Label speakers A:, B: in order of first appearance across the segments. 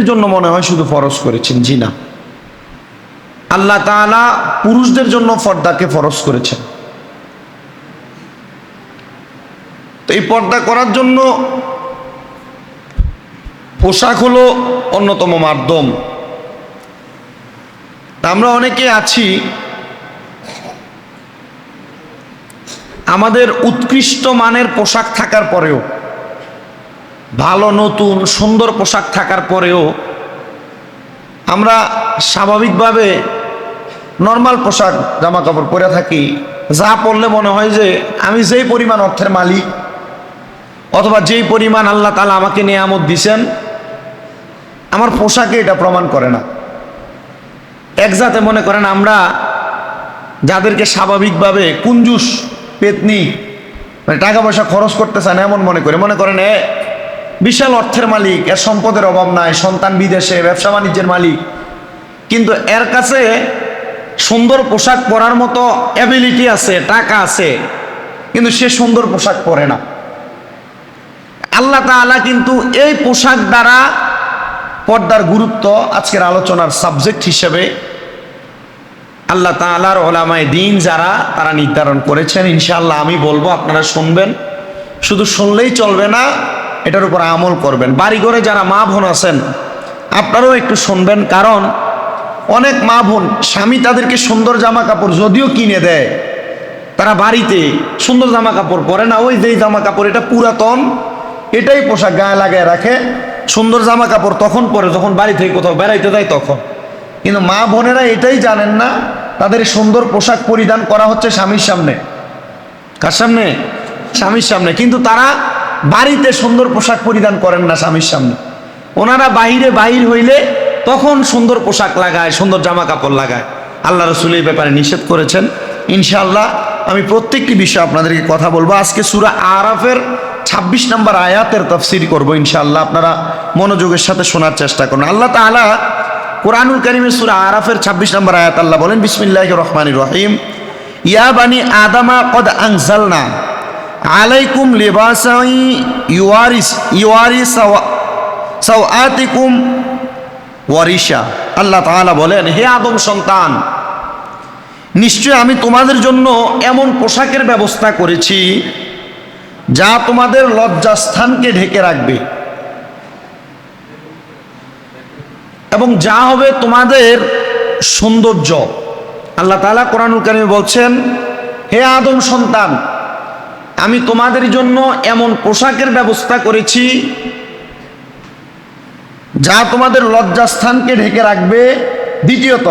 A: এর জন্য মনে হয় শুধু ফরজ করেছেন, জি না। আল্লাহ তাআলা পুরুষদের জন্য পর্দাকে ফরজ করেছেন। তো এই পর্দা করার জন্য পোশাক হলো অন্যতম মাধ্যম। আমরা অনেকে আছি, আমাদের উৎকৃষ্ট মানের পোশাক থাকার পরেও ভালো নতুন সুন্দর পোশাক থাকার পরেও আমরা স্বাভাবিকভাবে নর্মাল পোশাক জামা কাপড় পরে থাকি। যা পরলে মনে হয় যে আমি যেই পরিমাণ অর্থের মালিক অথবা যেই পরিমাণ আল্লাহ তালা আমাকে নিয়ামত দিছেন, আমার পোশাকে এটা প্রমাণ করে না। এক জাতে মনে করেন আমরা যাদেরকে স্বাভাবিকভাবে কুঞ্জুস, পেতনি মানে টাকা পয়সা খরচ করতে চান এমন মনে করে। মনে করেন, এ বিশাল অর্থের মালিক, এর সম্পদের অভাব নাই, সন্তান বিদেশে, ব্যবসা বাণিজ্যের মালিক। কিন্তু এর কাছে সুন্দর পোশাক পরার মতো অ্যাবিলিটি আছে, টাকা আছে, কিন্তু সে সুন্দর পোশাক পরে না। আল্লাহ তাআলা কিন্তু এই পোশাক দ্বারা পর্দার গুরুত্ব আজকের আলোচনার সাবজেক্ট হিসেবে আল্লাহ তাআলার ওলামায় দিন যারা, তারা নির্ধারণ করেছেন। ইনশাআল্লাহ আমি বলব, আপনারা শুনবেন। শুধু শুনলেই চলবে না এটার উপর আমল করবেন। বাড়িঘরে যারা মা বোন আছেন, আপনারাও একটু শুনবেন, কারণ অনেক মা বোন স্বামী তাদেরকে সুন্দর জামা কাপড় যদিও কিনে দেয়, তারা বাড়িতে সুন্দর জামা কাপড় পরে না, ওই যেই জামা কাপড় এটা পুরাতন, এটাই পোশাক গায়ে লাগায় রাখে। সুন্দর জামা কাপড় তখন পরে, যখন বাড়ি থেকে কোথাও বেড়াইতে যায় তখন। কিন্তু মা বোনেরা এটাই জানেন না, তাদের সুন্দর পোশাক পরিধান করা হচ্ছে স্বামীর সামনে। কার সামনে? স্বামীর সামনে। কিন্তু তারা বাড়িতে সুন্দর পোশাক পরিধান করেন না স্বামীর সামনে। ওনারা বাহিরে বাহির হইলে তখন সুন্দর পোশাক লাগায়, সুন্দর জামা কাপড় লাগায়। আল্লাহ রসুল এই ব্যাপারে নিষেধ করেছেন। ইনশাআল্লাহ আমি প্রত্যেকটি বিষয়ে আপনাদেরকে কথা বলব। আজকে সুরা আরাফের ছাব্বিশ নম্বর আয়াতের তফসির করব ইনশাআল্লাহ। আপনারা মনোযোগের সাথে শোনার চেষ্টা করুন। আল্লাহ তাআলা কোরআনুল করিমের সুরা আরাফের ছাব্বিশ নম্বর আয়াত আল্লাহ বলেন বিসমিল্লাহ রহমানির রহিম। ইয়া বানি আদামা, কদ আনজালনা আলাইকুম লিবাসাই ইউয়ারিস, ইউয়ারি সাওয়াতিকুম ওয়ারিশা। আল্লাহ তাআলা বলেন, হে আদম সন্তান, নিশ্চয় আমি তোমাদের জন্য এমন পোশাকের ব্যবস্থা করেছি যা তোমাদের লজ্জাস্থানকে ঢেকে রাখবে। এবং যা হবে তোমাদের সৌন্দর্য। আল্লাহ তালা কোরআনুল কারিমে বলছেন, হে আদম সন্তান আমি তোমাদের জন্য এমন পোশাকের ব্যবস্থা করেছি যা তোমাদের লজ্জাস্থানকে ঢেকে রাখবে। দ্বিতীয়ত,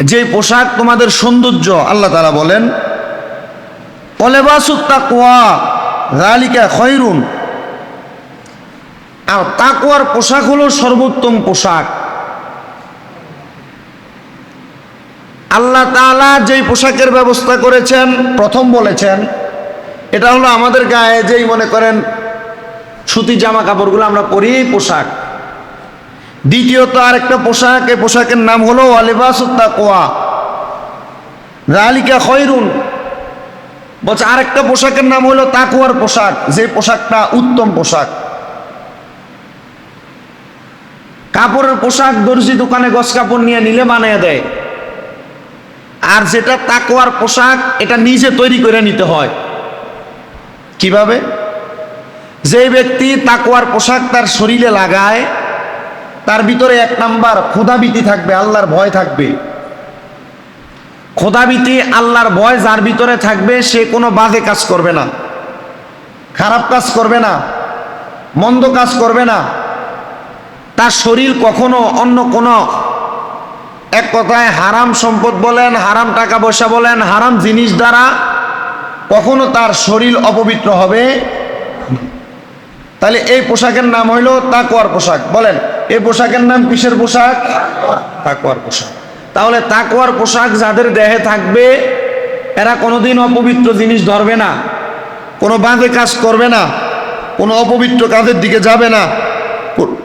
A: যে পোশাক তোমাদের সৌন্দর্য, আল্লাহ তালা বলেন অলেবাসুত্তা রালিকা খয়রুন। আর তাকুয়ার পোশাক হলো সর্বোত্তম পোশাক। আল্লাহ তাআলা যেই পোশাকের ব্যবস্থা করেছেন, প্রথম বলেছেন এটা হলো আমাদের গায়ে যেই মনে করেন সুতি জামা কাপড়গুলো আমরা পরি, পোশাক। দ্বিতীয়ত আরেকটা পোশাক, এই পোশাকের নাম হলো আলিবাসুত্তা কোয়া রালিকা খয়রুন। বলছে আরেকটা পোশাকের নাম হলো তাকুয়ার পোশাক, যে পোশাকটা উত্তম পোশাক। কাপড়ের পোশাক দর্জি দোকানে গস কাপড় নিয়ে নিলে বানিয়ে দেয়। আর যেটা তাকোয়ার পোশাক, এটা নিজে তৈরি করে নিতে হয়। কীভাবে? যে ব্যক্তি তাকোয়ার পোশাক তার শরীরে লাগায়, তার ভিতরে এক নাম্বার ক্ষুধাবীতি থাকবে, আল্লাহর ভয় থাকবে। ক্ষুধাবীতি আল্লাহর ভয় যার ভিতরে থাকবে, সে কোনো বাজে কাজ করবে না, খারাপ কাজ করবে না, মন্দ কাজ করবে না। তার শরীর কখনো অন্য কোনো এক কথায় হারাম সম্পদ বলেন, হারাম টাকা পয়সা বলেন, হারাম জিনিস দ্বারা কখনো তার শরীর অপবিত্র হবে? তাহলে এই পোশাকের নাম হইল তাকুয়ার পোশাক। বলেন এই পোশাকের নাম কিসের পোশাক? তাকুয়ার পোশাক। তাহলে তাকুয়ার পোশাক যাদের দেহে থাকবে এরা কোনোদিন অপবিত্র জিনিস ধরবে না কোনো বাঁধে কাজ করবে না কোনো অপবিত্র কাজের দিকে যাবে না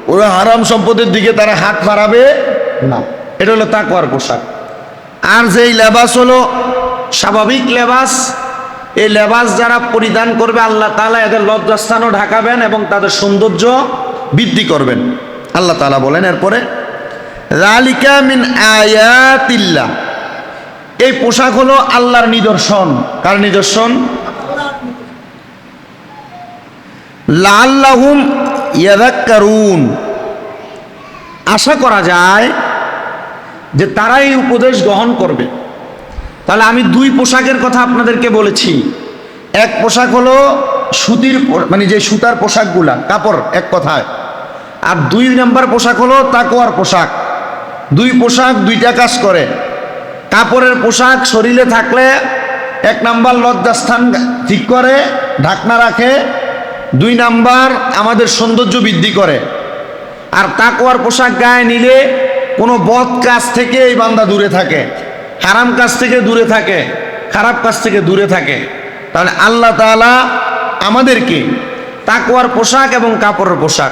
A: ওরা হারাম সম্পদের দিকে তারা হাত বাড়াবে? না। এটা হলো তাকওয়ার পোশাক। আর যেই লেবাস হলো স্বাভাবিক লেবাস এই লেবাস যারা পরিধান করবে, আল্লাহ তালা এদের লজ্জাস্থানও ঢাকাবেন এবং তাদের সৌন্দর্য বৃদ্ধি করবেন। আল্লাহ তালা বলেন, এরপরে রালিকা মিন আয়াতিল্লাহ। এই পোশাক হলো আল্লাহর নিদর্শন। কার নিদর্শন? লাল্লাহুম ইয়াদাক্কারুন আশা করা যায় যে তারা এই উপদেশ গ্রহণ করবে। তাহলে আমি দুই পোশাকের কথা আপনাদেরকে বলেছি। এক পোশাক হলো সুতির মানে যে সুতার পোশাকগুলা, কাপড়, এক কথায়। আর দুই নাম্বার পোশাক হলো তাকোয়ার পোশাক। দুই পোশাক দুইটা কাজ করে। কাপড়ের পোশাক শরীরে থাকলে এক নাম্বার লজ্জাস্থান ঠিক করে, ঢাকনা রাখে। দুই নাম্বার আমাদের সৌন্দর্য বৃদ্ধি করে। আর তাকওয়ার পোশাক গায়ে নিলে কোনো বদ কাজ থেকে এই বান্দা দূরে থাকে। হারাম কাজ থেকে দূরে থাকে, খারাপ কাজ থেকে দূরে থাকে। তাহলে আল্লাহ তাআলা আমাদেরকে তাকওয়ার পোশাক এবং কাপড়ের পোশাক,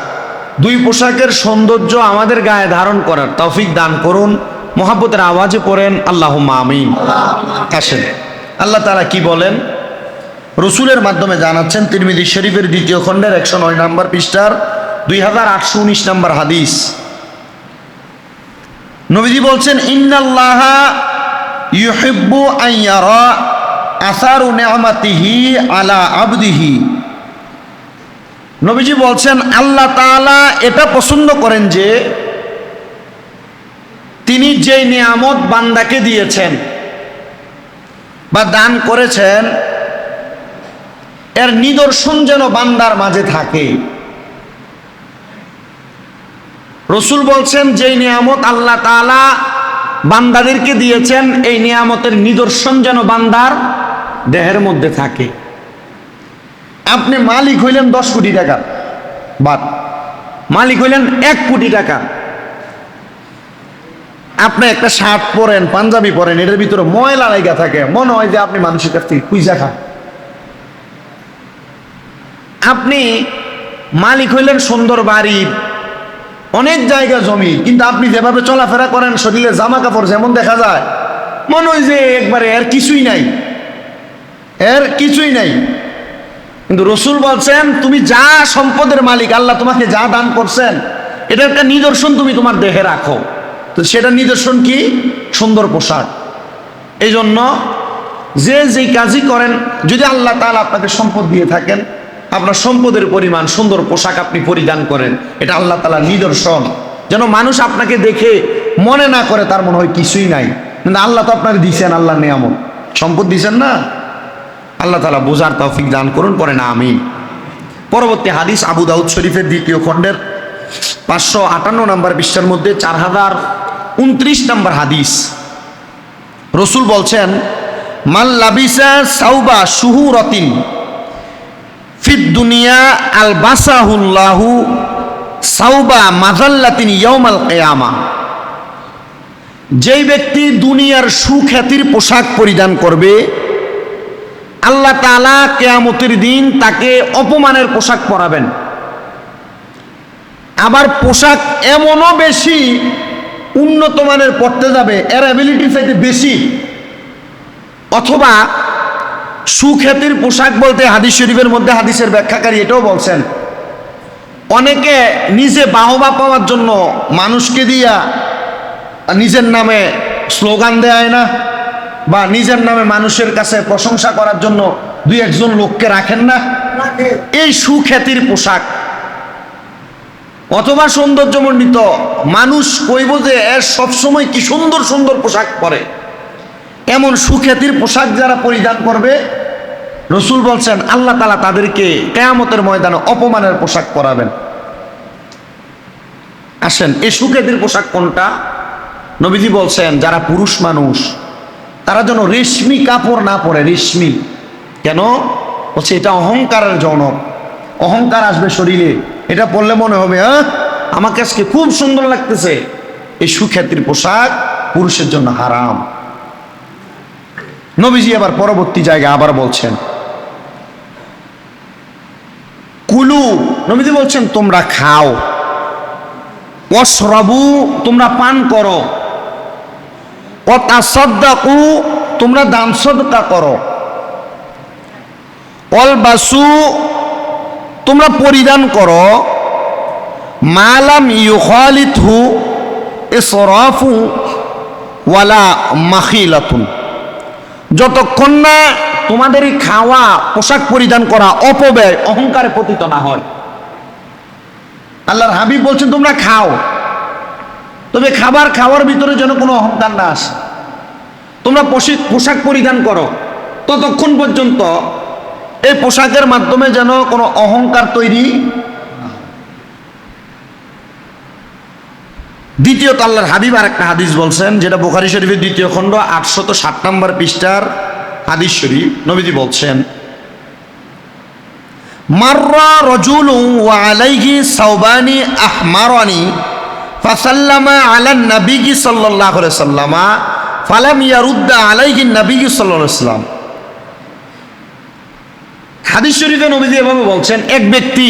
A: দুই পোশাকের সৌন্দর্য আমাদের গায়ে ধারণ করার তৌফিক দান করুন। মোহাব্বতের আওয়াজে পড়েন আল্লাহ আমিন। আসেন। আল্লাহ তালা কি বলেন? রসুলের মাধ্যমে জানাচ্ছেন তিরমিদি শরীফের দ্বিতীয় খণ্ডের একশো নয় নম্বর পৃষ্ঠার দুই হাজার আটশো উনিশ নম্বর হাদিস। নবীজি বলছেন, ইন্নাল্লাহা ইউহিব্বু আইয়ারা আসারু নেমাতিহি আলা আবদিহি। নবীজি বলছেন, আল্লাহ তাআলা এটা পছন্দ করেন যে তিনি যেই নিয়ামত বান্দাকে দিয়েছেন বা দান করেছেন, এর নিদর্শন যেন বান্দার মাঝে থাকে। রসুল বলছেন, যেই নিয়ামত আল্লাহ তাআলা বান্দাদেরকে দিয়েছেন এই নিয়ামতের নিদর্শন যেন বান্দার দেহের মধ্যে থাকে। আপনি মালিক হইলেন দশ কোটি টাকা, বাদ। মালিক হইলেন এক কোটি টাকা। আপনি একটা শার্ট পরেন, পাঞ্জাবি পরেন, এটার ভিতরে ময়লা লাইগা থাকে, মনে হয় যে আপনি মানুষের কাছ থেকে কুইজা খান। আপনি মালিক হইলেন সুন্দর বাড়ি অনেক জায়গা জমি, কিন্তু আপনি যেভাবে চলাফেরা করেন, শরীরে জামা কাপড় যেমন দেখা যায়, মনে হয় যে একবারে এর কিছুই নাই। এর কিছুই নাই। কিন্তু রসুল বলছেন, তুমি যা সম্পদের মালিক, আল্লাহ তোমাকে যা দান করছেন, এটা একটা নিদর্শন তুমি তোমার দেহে রাখো। তো সেটা নিদর্শন কি? সুন্দর পোশাক। এই জন্য যে যেই কাজই করেন, যদি আল্লাহ তাআলা আপনাকে সম্পদ দিয়ে থাকেন আপনার সম্পদের পরিমাণ, সুন্দর পোশাক আপনি পরিধান করেন, এটা আল্লাহ তাআলার নিদর্শন। যেন মানুষ আপনাকে দেখে মনে না করে তার মনে হয় কিছুই নাই। কিন্তু আল্লাহ তো আপনাকে দিয়েছেন আল্লাহ নিয়ামত। সম্পদ দিয়েছেন না? আল্লাহ তাআলা বোঝার তৌফিক দান করুন, পরে না আমি পরবর্তী হাদিস আবু দাউদ শরীফের দ্বিতীয় খণ্ডের পাঁচশো আটান্ন নম্বর বিশ্বের মধ্যে চার হাজার উনত্রিশ নম্বর হাদিস। রসুল বলছেন মাল লাবিসা সাউবা সুহু রতিন ফিদ দুনিয়া আল সাউবা মাজাল্লাতিন ইয়মাল কেয়ামা। যেই ব্যক্তি দুনিয়ার সুখ্যাতির পোশাক পরিধান করবে, আল্লাহ তাআলা কেয়ামতের দিন তাকে অপমানের পোশাক পরাবেন। আবার পোশাক এমনও বেশি উন্নত মানের পড়তে যাবে, এর অ্যাবিলিটির চাইতে বেশি। অথবা সুখ্যাতির পোশাক বলতে হাদিস শরীফের মধ্যে হাদিসের ব্যাখ্যাকারী এটাও বলছেন। অনেকে নিজে বাহবা পাওয়ার জন্য মানুষকে দিয়া নিজের নামে স্লোগান দেয় না বা নিজের নামে মানুষের কাছে প্রশংসা করার জন্য দুই একজন লোককে রাখেন না। এই সুখ্যাতির পোশাক অথবা সৌন্দর্যমণ্ডিত মানুষ কইব যে এর সবসময় কি সুন্দর সুন্দর পোশাক পরে। এমন সুখ্যাতির পোশাক যারা পরিধান করবে, রসুল বলছেন, আল্লাহ তালা তাদেরকে কেয়ামতের ময়দানে অপমানের পোশাক পরাবেন। আসেন, এই সুখ্যাতির পোশাক কোনটা? নবীজি বলছেন, যারা পুরুষ মানুষ, তারা যেন রেশমি কাপড় না পরে, রেশমি। কেন? বলছে, এটা অহংকারের জনক। অহংকার আসবে শরীরে। এটা পরলে মনে হবে হ্যাঁ আমাকে আজকে খুব সুন্দর লাগতেছে। এই সুখ্যাতির পোশাক পুরুষের জন্য হারাম। নবীজি আবার পরবর্তী জায়গায় আবার বলছেন, কুলু নবীজি বলছেন, তোমরা খাও। অশ্রবু তোমরা পান করো। অতাসদ্দাকু তোমরা দান সদকা করো। অলবাসু তোমরা পরিধান করো। মালাম ইউখালিতহু ইসরাফু ওয়ালা মাখিলাতুন। যতক্ষণ না তোমাদের খাওয়া, পোশাক পরিধান করা অপব্যয়, অহংকারে পতিত না হয়। আল্লাহর হাবিব বলছেন, তোমরা খাও। তবে খাবার খাওয়ার ভিতরে যেন কোনো অহংকার না আসে। তোমরা পোশাক পরিধান করো। ততক্ষণ পর্যন্ত এই পোশাকের মাধ্যমে যেন কোনো অহংকার তৈরি দ্বিতীয়ত আল্লাহর হাবিব আর একটা হাদিস বলছেন, যেটা বোখারি শরীফের দ্বিতীয় খণ্ড, আটশত ষাট নম্বর পৃষ্ঠার হাদিস শরীফ। নবীজি বলছেন, মাররা রজুল আলাইহি সাউবানি আহমারানি ফাসাল্লামা আলা নবীজি সাল্লাল্লাহু আলাইহি সাল্লামা ফালাম ইয়ারুদ্দা আলাইহি নবীজি সাল্লাল্লাহু আলাইহি সাল্লাম। হাদিস শরীফে নবীজি এভাবে বলছেন, এক ব্যক্তি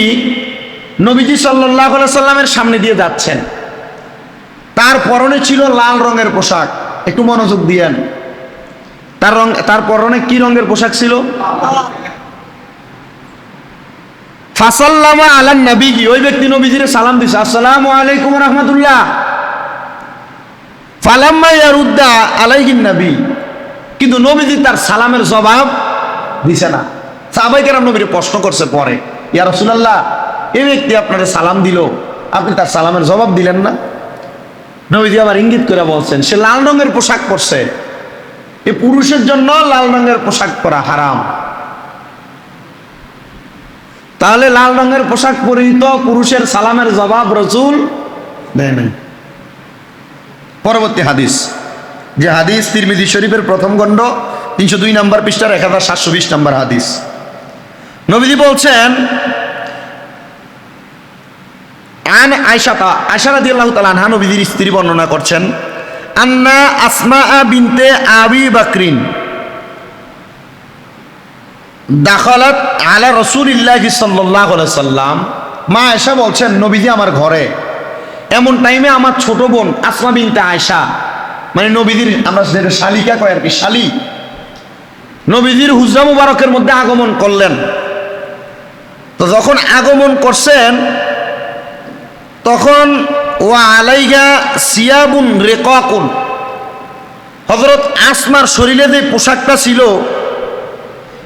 A: নবীজি সাল্লাল্লাহু আলাইহি সাল্লামের সামনে দিয়ে যাচ্ছেন। তার পরনে ছিল লাল রঙের পোশাক। একটু মনোযোগ দিয়েন। তার রং, তার পরনে কি রঙের পোশাক ছিল? ফাসাল্লামা আলান নবীজি ওই ব্যক্তি সালাম দিছে। আলাইকুম রহমতুল্লাহ। ফালাম্মা ইয়ারুদ্দা আলাইহিন নবী। কিন্তু নবীজি তার সালামের জবাব দিছে না। সাহাবাই কেরাম নবীরে প্রশ্ন করছে পরে, ইয়া এই ব্যক্তি আপনারে সালাম দিল। আপনি তার সালামের জবাব দিলেন না? নবীজি আবার ইঙ্গিত করে বলছেন, সে লাল রঙের পোশাক পরছে। এ পুরুষের জন্য লাল রঙের পোশাক পরা হারাম। তাহলে লাল রঙের পোশাক পরিহিত পুরুষের সালামের জবাব রসুল দেয় পরবর্তী হাদিস। যে হাদিস তিরমিজি শরীফের প্রথম খণ্ড, তিনশো দুই নম্বর পৃষ্ঠার এক হাজার সাতশো বিশ নম্বর হাদিস। নবীজি বলছেন আন আয়সাতা আয়সা রাদিয়াল্লাহু তাআলা আনহা নবীজির স্ত্রী বর্ণনা করছেন, আন্না আসমা বিনতে আবি বাকরিন। দাখলাত আলা রসুলিল্লাহি আলাইহি সাল্লাম। মা আয়েশা বলছেন, নবীজি আমার ঘরে। এমন টাইমে আমার ছোট বোন আসমা বিনতে আয়েশা। মানে নবীজির, আমরা যেটা শালিকা কয় আর কি, শালি। নবীজির হুজরা মুবারকের মধ্যে আগমন করলেন। তো যখন আগমন করছেন তখন ও আলাইগা সিয়াবুন রেকাকুন। হজরত আসমার শরীরে যে পোশাকটা ছিল,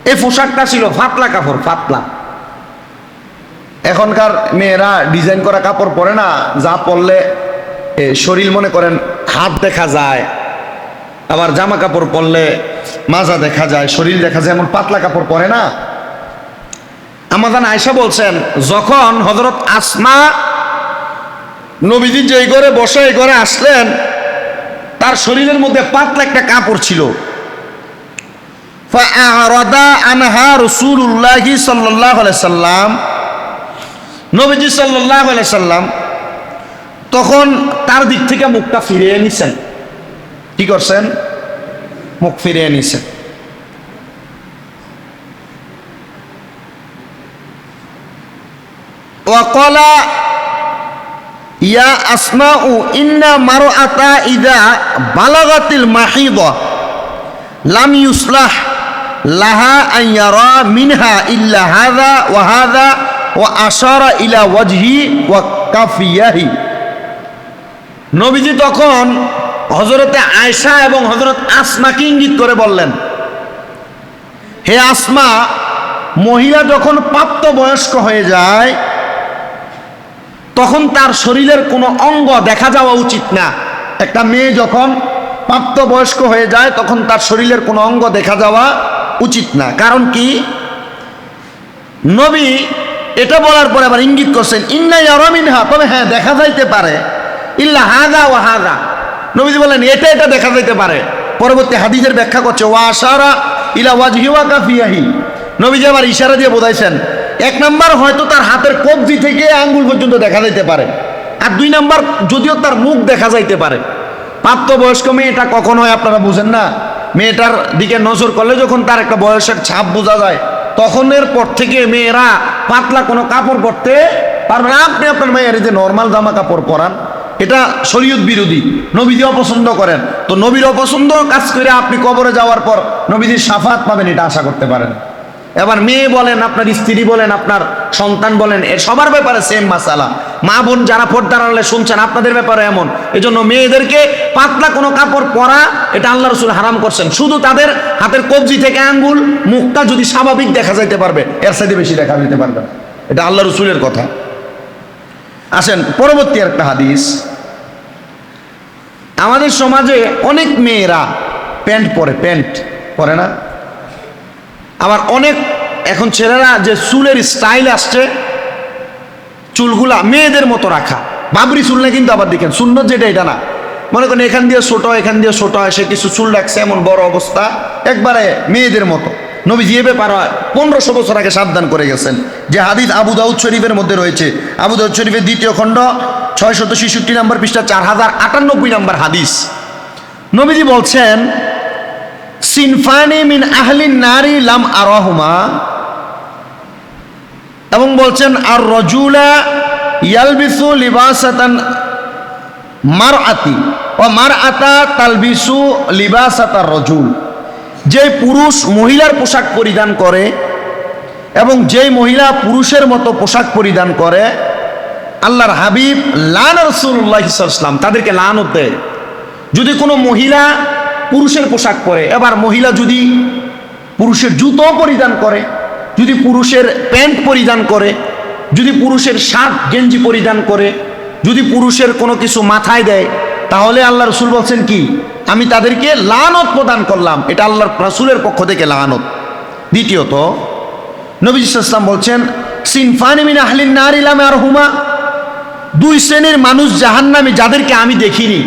A: এই পোশাকটা ছিল ফাতলা কাপড়, ফাতলা। এখনকার মেয়েরা ডিজাইন করা কাপড় পরে না, যা পরলে শরীর মনে করেন হাত দেখা যায়, আবার জামা কাপড় পরলে মাজা দেখা যায়, শরীর দেখা যায়, এমন পাতলা কাপড় পরে না। আমাদান আয়সা বলছেন, যখন হজরত আসমা নবীজি যে ঘরে বসে, এই ঘরে আসলেন, তার শরীরের মধ্যে পাতলা একটা কাপড় ছিল। আনহা সাল্লাম। তখন তার দিক থেকে মুখটা ফিরিয়ে নিছেন। কি করছেন? মুখ ফিরিয়ে নিছেন। ওয়াকলা ইয়া আসমাউ ইন্না মারআতা ইদা বালাগাতিল মাহিদা। লাম ইউসলাহ লাহা আন মিনহা ইল্লা হাযা ওয়া হাযা ওয়া আশারা ইলা ওয়াজহি ওয়া কাফিয়াহি। নবীজি তখন হজরতে আয়সা এবং হজরত আসমাকে ইঙ্গিত করে বললেন, হে আসমা, মহিলা যখন প্রাপ্ত বয়স্ক হয়ে যায় তখন তার শরীরের কোনো অঙ্গ দেখা যাওয়া উচিত না। একটা মেয়ে যখন প্রাপ্তবয়স্ক হয়ে যায়, তখন তার শরীরের কোনো অঙ্গ দেখা যাওয়া উচিত না। কারণ কি? নবী এটা বলার পরে আবার ইঙ্গিত করছেন ইন্নাই আরমিনহা তবে হ্যাঁ দেখা যাইতে পারে। ইল্লা হাদা ও হাদা নবীজি বলেন এটা এটা দেখা যাইতে পারে। পরবর্তী হাদিসের ব্যাখ্যা করছে, ওয়া আশারা ইলা ওয়াজহি ওয়া কাফিয়াহি নবীজি আবার ইশারা দিয়ে বোঝাইছেন এক নাম্বার হয়তো তার হাতের কবজি থেকে আঙ্গুল পর্যন্ত দেখা যাইতে পারে। আর দুই নাম্বার যদিও তার মুখ দেখা যাইতে পারে। প্রাপ্তবয়স্ক মেয়েটা কখন হয় আপনারা বুঝেন না, মেয়েটার দিকে নজর করলে যখন তার একটা বয়সের ছাপ বোঝা যায়, তখনের পর থেকে মেয়েরা পাতলা কোনো কাপড় পরতে পারবে না। আপনি আপনার মেয়ের যে নর্মাল জামা কাপড় পরান, এটা শরীয়ত বিরোধী, নবীজি অপছন্দ করেন। তো নবীর অপছন্দ কাজ করে আপনি কবরে যাওয়ার পর নবীজির সাফাত পাবেন, এটা আশা করতে পারেন। এবার মেয়ে বলেন, আপনার স্ত্রী বলেন, আপনার সন্তান বলেন এ সবার ব্যাপারে সেম মাসালা মা বোন যারা পর্দার আড়ালে শুনছেন, আপনাদের ব্যাপারে এমন। এজন্য মেয়েদেরকে পাতলা কোনো কাপড় পরা, এটা আল্লাহ রসুল হারাম করছেন। শুধু তাদের হাতের কবজি থেকে আঙ্গুল, মুখটা যদি স্বাভাবিক দেখা যাইতে পারবে, এর সাইডে বেশি দেখা যেতে পারবে। এটা আল্লাহ রসুলের কথা। আসেন, পরবর্তী একটা হাদিস। আমাদের সমাজে অনেক মেয়েরা প্যান্ট পরে প্যান্ট পরে না? আবার অনেক এখন ছেলেরা যে চুলের স্টাইল আসছে, চুলগুলা মেয়েদের মতো রাখা। বাবরি চুল না কিন্তু আবার দেখেন, সুন্নত যেটা এটা না। মনে করেন এখান দিয়ে ছোট, এখান দিয়ে ছোট হয় সে কিছু চুল রাখছে, এমন বড় অবস্থা, একবারে মেয়েদের মতো। নবীজি এ ব্যাপার পনেরোশো বছর আগে সাবধান করে গেছেন যে হাদিস আবু দাউদ শরীফের মধ্যে রয়েছে। আবু দাউদ শরীফের দ্বিতীয় খণ্ড ছয় শত ছেষট্টি নম্বর পৃষ্ঠা, চার হাজার আটানব্বই নম্বর হাদিস। নবীজি বলছেন সিনফানি মিন আহলিন নারী লাম আরহুমা। এবং বলছেন, আর রজুলা ইয়ালবিসু লিবাসাতান মার আতি ও মার আতা তালবিসু লিবাসাতার রজুল। যে পুরুষ মহিলার পোশাক পরিধান করে এবং যেই মহিলা পুরুষের মতো পোশাক পরিধান করে, আল্লাহর হাবিব লান রসুল্লাহ ইসলাম তাদেরকে লান হতে যদি কোনো মহিলা পুরুষের পোশাক পরে। এবার মহিলা যদি পুরুষের জুতো পরিধান করে, যদি পুরুষের প্যান্ট পরিধান করে, যদি পুরুষের শার্ট, গেঞ্জি পরিধান করে, যদি পুরুষের কোনো কিছু মাথায় দেয়, তাহলে আল্লাহ রসুল বলছেন কি? আমি তাদেরকে লানত প্রদান করলাম। এটা আল্লাহর রসুলের পক্ষ থেকে লানত। দ্বিতীয়ত, নবী ইসলাম বলছেন, সিনফানি মিন আহলিন আর হুমা দুই শ্রেণির মানুষ জাহান্নামী, যাদেরকে আমি দেখিনি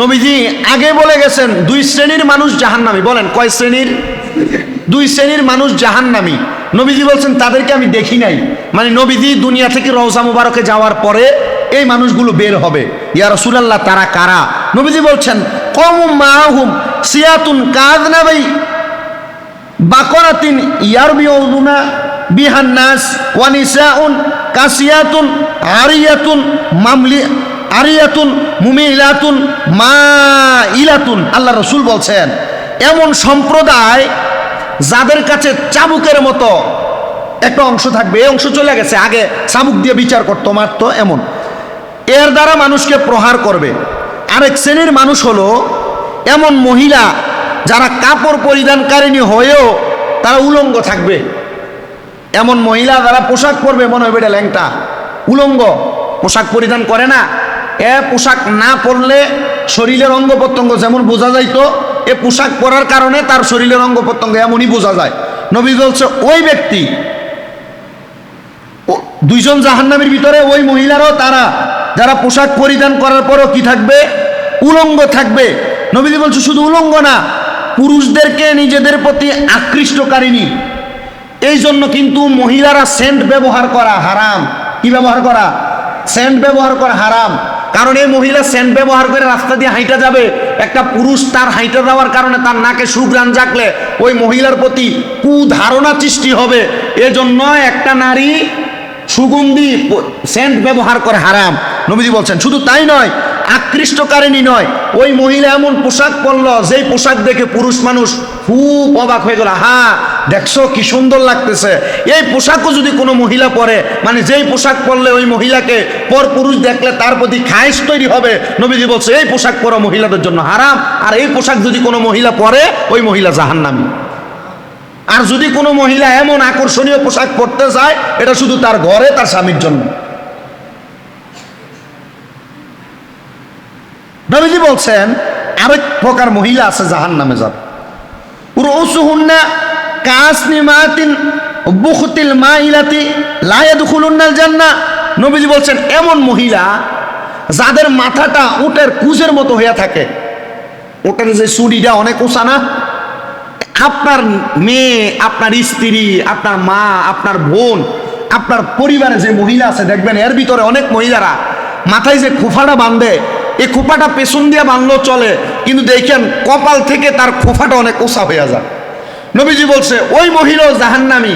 A: নবীজি আগে বলে গেছেন, দুই শ্রেণির মানুষ জাহান্নামী। বলেন, কয় শ্রেণির? দুই শ্রেণির মানুষ জাহান্নামী। নবীজি বলছেন, তাদেরকে আমি দেখি নাই। মানে নবীজি দুনিয়া থেকে রওজা মুবারকে যাওয়ার পরে এই মানুষগুলো বের হবে। ইয়া রাসূলুল্লাহ, তারা কারা? নবীজি বলছেন কম মাহুম সিয়াতুন কাজ না ভাই বাকরাতিন ইয়ারবিউনা বিহান নাস ওয়া নিসাউন কাসিয়াতুন আরিয়াতুন মামলি আরিয়াতুন মুমি ইলাতুন মা ইলাতুন আল্লাহ রসুল বলছেন, এমন সম্প্রদায় যাদের কাছে চাবুকের মতো একটা অংশ থাকবে, এই অংশ চলে গেছে, আগে চাবুক দিয়ে বিচার করতো, মারতো, এমন। এর দ্বারা মানুষকে প্রহার করবে। আরেক শ্রেণির মানুষ হলো এমন মহিলা যারা কাপড় পরিধানকারিণী হয়েও তারা উলঙ্গ থাকবে। এমন মহিলা যারা পোশাক পরবে, মনে হবে এটা ল্যাংটা। উলঙ্গ, পোশাক পরিধান করে না। এ পোশাক না পরলে শরীরের অঙ্গ প্রত্যঙ্গ যেমন বোঝা যাইতো, এ পোশাক পরার কারণে তার শরীরের অঙ্গ প্রত্যঙ্গ এমনই বোঝা যায়। নবী বলছে, ওই ব্যক্তি দুইজন জাহান্নামের ভিতরে ওই মহিলারাও তারা, যারা পোশাক পরিধান করার পরও কি থাকবে? উলঙ্গ থাকবে। নবীজি বলছে, শুধু উলঙ্গ না, পুরুষদেরকে নিজেদের প্রতি আকৃষ্টকারিনী এই জন্য কিন্তু মহিলারা সেন্ট ব্যবহার করা হারাম। কি ব্যবহার করা? সেন্ট ব্যবহার করা হারাম। কারণ এই মহিলা সেন্ট ব্যবহার করে রাস্তা দিয়ে হাইটা যাবে। একটা পুরুষ তার হাইটা যাওয়ার কারণে তার নাকে সুগ্রাণ জাগলে ওই মহিলার প্রতি কুধারণা সৃষ্টি হবে। এজন্য একটা নারী সুগন্ধি সেন্ট ব্যবহার করে হারাম। নবীজি বলছেন, শুধু তাই নয়, আকৃষ্টকারিণী নয়। ওই মহিলা এমন পোশাক পরল, যেই পোশাক দেখে পুরুষ মানুষ খুব অবাক হয়ে গেল হ্যাঁ দেখছ কি সুন্দর লাগতেছে? এই পোশাকও যদি কোনো মহিলা পরে মানে যেই পোশাক পরলে ওই মহিলাকে পর পুরুষ দেখলে তার প্রতি খায়েশ তৈরি হবে, নবীজি বলছে, এই পোশাক পরা মহিলাদের জন্য হারাম, আর এই পোশাক যদি কোনো মহিলা পরে, ওই মহিলা জাহান্নামী। আর যদি কোনো মহিলা এমন আকর্ষণীয় পোশাক পরতে চায় এটা শুধু তার ঘরে, তার স্বামীর জন্য। নবীজি বলছেন, আরেক প্রকার মহিলা আছে জাহান নামে যাবে কাসনি মাতিন বুখতিল মাইলাতি লা ইয়াদখুলুন্নাল জান্নাহ। নবীজি বলছেন, এমন মহিলা যাদের মাথাটা উটের কুজের মতো হইয়া থাকে ওটার যে চুড়িটা অনেক উঁচা না, আপনার মেয়ে, আপনার স্ত্রী, আপনার মা, আপনার বোন, আপনার পরিবারে যে মহিলা আছে, দেখবেন এর ভিতরে অনেক মহিলারা মাথায় যে খোফাটা বাঁধে, এই খোফাটা পেছন দিয়ে বাঁধলেও চলে, কিন্তু দেখেন কপাল থেকে তার খোফাটা অনেক ওষা হয়ে যায়। নবীজি বলছে, ওই মহিলাও জাহান্নামি,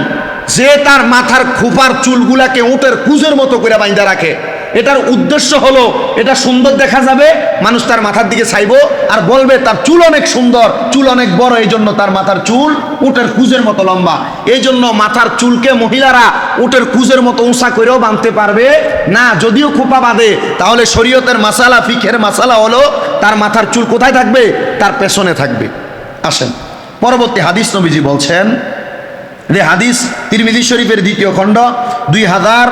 A: যে তার মাথার খোপার চুলগুলাকে উটের কুজের মতো করে বাইন্দা রাখে। এটার উদ্দেশ্য হলো, এটা সুন্দর দেখা যাবে, মানুষ তার মাথার দিকে চাইব আর বলবে, তার চুল অনেক সুন্দর, চুল অনেক বড় এই জন্য তার মাথার চুল উটের কুজের মতো লম্বা। এই জন্য মাথার চুলকে মহিলারা উটের কুজের মতো উঁচা করেও বাঁধতে পারবে না। যদিও খোপা বাঁধে, তাহলে শরীয়তের মাসালা ফিখের মাসালা হলো, তার মাথার চুল কোথায় থাকবে? তার পেছনে থাকবে। আসেন। পরবর্তী হাদিস নবীজি বলছেন যে হাদিস তিরমিজি শরীফের দ্বিতীয় খণ্ড দুই হাজার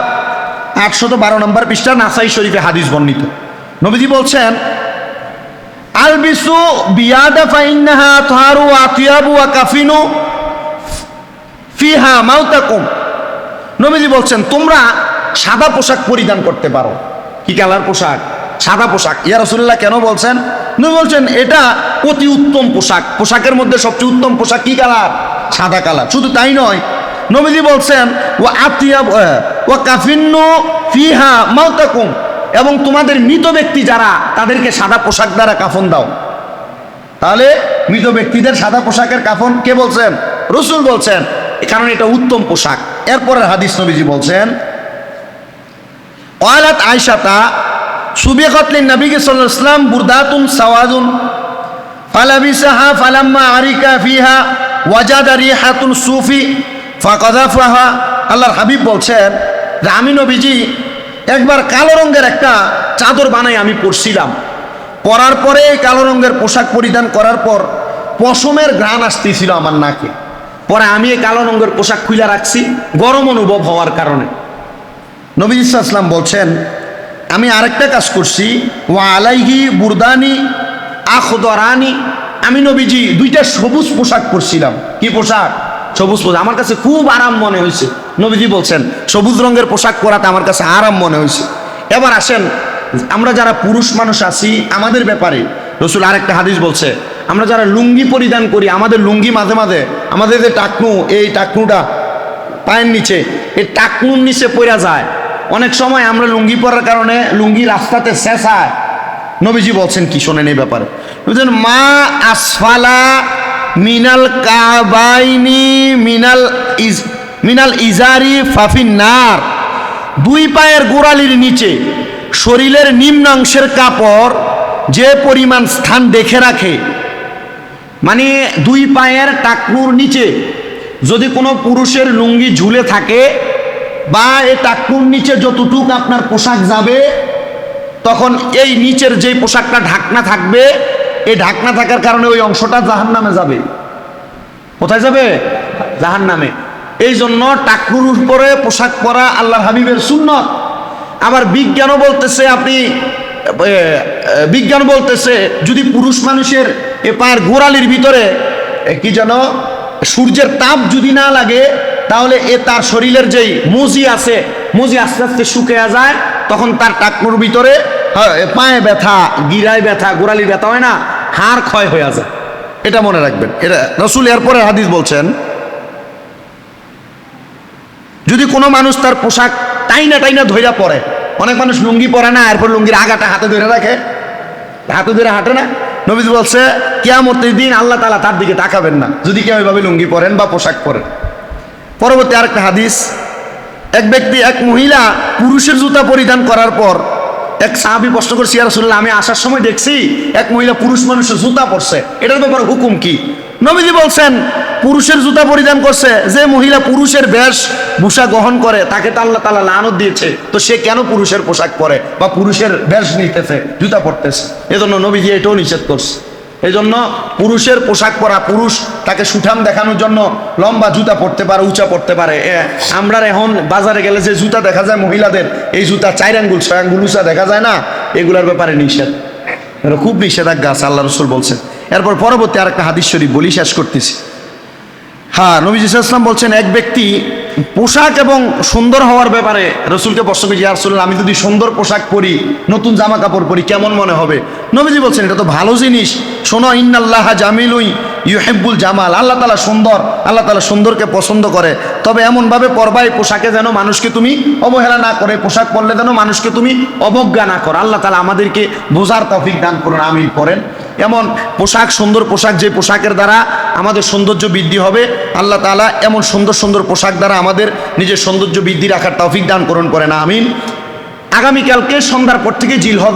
A: আটশত বারো নম্বর পৃষ্ঠা নাসাই শরীফে হাদিস বর্ণিত। নবীজি বলছেন বিয়াদা নবীজি বলছেন, তোমরা সাদা পোশাক পরিধান করতে পারো। কি কালার পোশাক? সাদা পোশাক। ইয়া রসুল্লাহ কেন বলছেন? নবী বলছেন, এটা অতি উত্তম পোশাক। পোশাকের মধ্যে সবচেয়ে উত্তম পোশাক কি কালার? সাদা কালার। শুধু তাই নয়, নবীজি বলছেন ও আতিয়া ও কাফিন্নু ফিহা মাউতাকুম এবং তোমাদের মৃত ব্যক্তি যারা, তাদেরকে সাদা পোশাক দ্বারা কাফন দাও। তাহলে মৃত ব্যক্তিদের সাদা পোশাকের কাফন কে বলছেন? রসুল বলছেন, কারণ এটা উত্তম পোশাক। এরপরের হাদিস নবীজি বলছেন ওয়ালাত আয়সাতা সুবিকতলিন নবীকে সাল্লাম বুরদাতুন সাওয়াদুন। ফালাবিসাহা ফালাম্মা আরিকা ফিহা ওয়াজাদা রিহাতুন সুফি ফাকাদাফাহা। আল্লাহর হাবিব বলছেন যে আমি নবীজি একবার কালো রঙের একটা চাদর বানাই আমি পরছিলাম। পরার পরে কালো রঙের পোশাক পরিধান করার পর পশমের ঘ্রাণ আসতেছিল আমার নাকে। পরে আমি এই কালো রঙের পোশাক খুলে রাখছি, গরম অনুভব হওয়ার কারণে। নবী ইসলাম বলছেন আমি আরেকটা কাজ করছি। ওয়া আলাইহি বুরদানি আখদরানি। আমি নবীজি দুইটা সবুজ পোশাক পরছিলাম। কি পোশাক? সবুজ পোশাক। আমার কাছে খুব আরাম মনে হয়েছে। নবীজি বলছেন, সবুজ রঙের পোশাক পরাতে আমার কাছে আরাম মনে হয়েছে। এবার আসেন, আমরা যারা পুরুষ মানুষ আছি, আমাদের ব্যাপারে। রসুল আরেকটা হাদিস বলছে, আমরা যারা লুঙ্গি পরিধান করি, আমাদের লুঙ্গি মাঝে মাঝে, আমাদের যে টাকনু, এই টাকনুটা পায়ের নিচে, এই টাকনুর নিচে পড়া যায়। অনেক সময় আমরা লুঙ্গি পরার কারণে লুঙ্গি রাস্তাতে শেষায় নবীজি বলছেন, কি শোনেন এই ব্যাপারে? বুঝলেন মা আসফালা মিনাল কাবাইনি মিনাল ইজ, মিনাল ইজারি ফাফিন নার। দুই পায়ের গোড়ালির নিচে শরীরের নিম্নাংশের কাপড় যে পরিমাণ স্থান দেখে রাখে মানে দুই পায়ের টাকুর নিচে যদি কোনো পুরুষের লুঙ্গি ঝুলে থাকে বা এই টাকুর নিচে যতটুক আপনার পোশাক যাবে, তখন এই নিচের যে পোশাকটা ঢাকনা থাকবে, এই ঢাকনা থাকার কারণে ওই অংশটা জাহান নামে যাবে। কোথায় যাবে? জাহান নামে এই জন্য টাকুর উপরে পোশাক পরা আল্লাহ হাবিবের সুন্নত। আবার বিজ্ঞানও বলতেছে আপনি বিজ্ঞান বলতেছে যদি পুরুষ মানুষের এ পায়ের গোড়ালির ভিতরে কি যেন, সূর্যের তাপ যদি না লাগে তাহলে এ তার শরীরের যেই মুজি আছে মুজি আস্তে আস্তে শুকিয়ে যায় তখন তার টাকনুর ভিতরে হ্যাঁ, পায়ে ব্যথা গিরায় ব্যথা গোড়ালি ব্যথা হয় না হাড় ক্ষয় হয়ে যায়। এটা মনে রাখবেন। এটা রসুল এরপরে হাদিস বলছেন যদি কোনো মানুষ তার পোশাক টাইনা টাইনা ধইরা পরে অনেক মানুষ লুঙ্গি পরে না এরপর লুঙ্গির আগাটা হাতে ধরে রাখে হাতে ধরে হাঁটে না নবীজ বলছে কেয়ামতের দিন আল্লাহ তালা তার দিকে তাকাবেন না যদি কেউ এভাবে লুঙ্গি পরেন বা পোশাক পরেন। পরবর্তী আরেকটা হাদিস। এক ব্যক্তি, এক মহিলা পুরুষের জুতা পরিধান করার পর এক সাহাবি প্রশ্ন করছি আর শুনলাম আমি আসার সময় দেখছি এক মহিলা পুরুষ মানুষের জুতা পরছে। এটার ব্যাপারে হুকুম কি? নবীজি বলছেন, পুরুষের জুতা পরিধান করছে, যে মহিলা পুরুষের বেশ ভূষা গ্রহণ করে, তাকে তো আল্লাহ তালা লানত দিয়েছে। তো সে কেন পুরুষের পোশাক পরে বা পুরুষের বেশ নিতেছে, জুতা পরতেছে? এজন্য নবীজি এটাও নিষেধ করছে। এই জন্য পুরুষের পোশাক পরা পুরুষ তাকে সুঠাম দেখানোর জন্য লম্বা জুতা পরতে পারে, উঁচা পরতে পারে। আমরা এখন বাজারে গেলে যে জুতা দেখা যায় মহিলাদের, এই জুতা চার আঙ্গুল, ছয় আঙ্গুল উঁচা দেখা যায় না? এগুলার ব্যাপারে নিষেধ। খুব নিষেধাজ্ঞা আছে, আল্লাহ রসুল বলছেন। এরপর পরবর্তী আরেকটা হাদিস শরীফ বলি শেষ করতেছি। হ্যাঁ নবী ইসলাম বলছেন, এক ব্যক্তি পোশাক এবং সুন্দর হওয়ার ব্যাপারে রসুলকে প্রশ্ন করছি আর আমি যদি সুন্দর পোশাক পরি, নতুন জামা কাপড় পরি, কেমন মনে হবে? নবীজি বলছেন, এটা তো ভালো জিনিস। শোনো, ইন্নাল্লাহা জামিলুই ইউহেব্বুল জামাল, আল্লাহ তালা সুন্দর, আল্লাহ তালা সুন্দরকে পছন্দ করে। তবে এমনভাবে পরবা এই পোশাকে যেন মানুষকে তুমি অবহেলা না করে, পোশাক পরলে যেন মানুষকে তুমি অবজ্ঞা না করো। আল্লাহ তালা আমাদেরকে বোঝার তৌফিক দান করুন আমি করেন। এমন পোশাক, সুন্দর পোশাক যে পোশাকের দ্বারা আমাদের সৌন্দর্য বৃদ্ধি হবে, আল্লাহ তাআলা এমন সুন্দর সুন্দর পোশাক দ্বারা আমাদের নিজের সৌন্দর্য বৃদ্ধি রাখার তৌফিক দান করুন, করেন, আমিন। আগামীকালকে সন্ধ্যার পর থেকে জিলহজ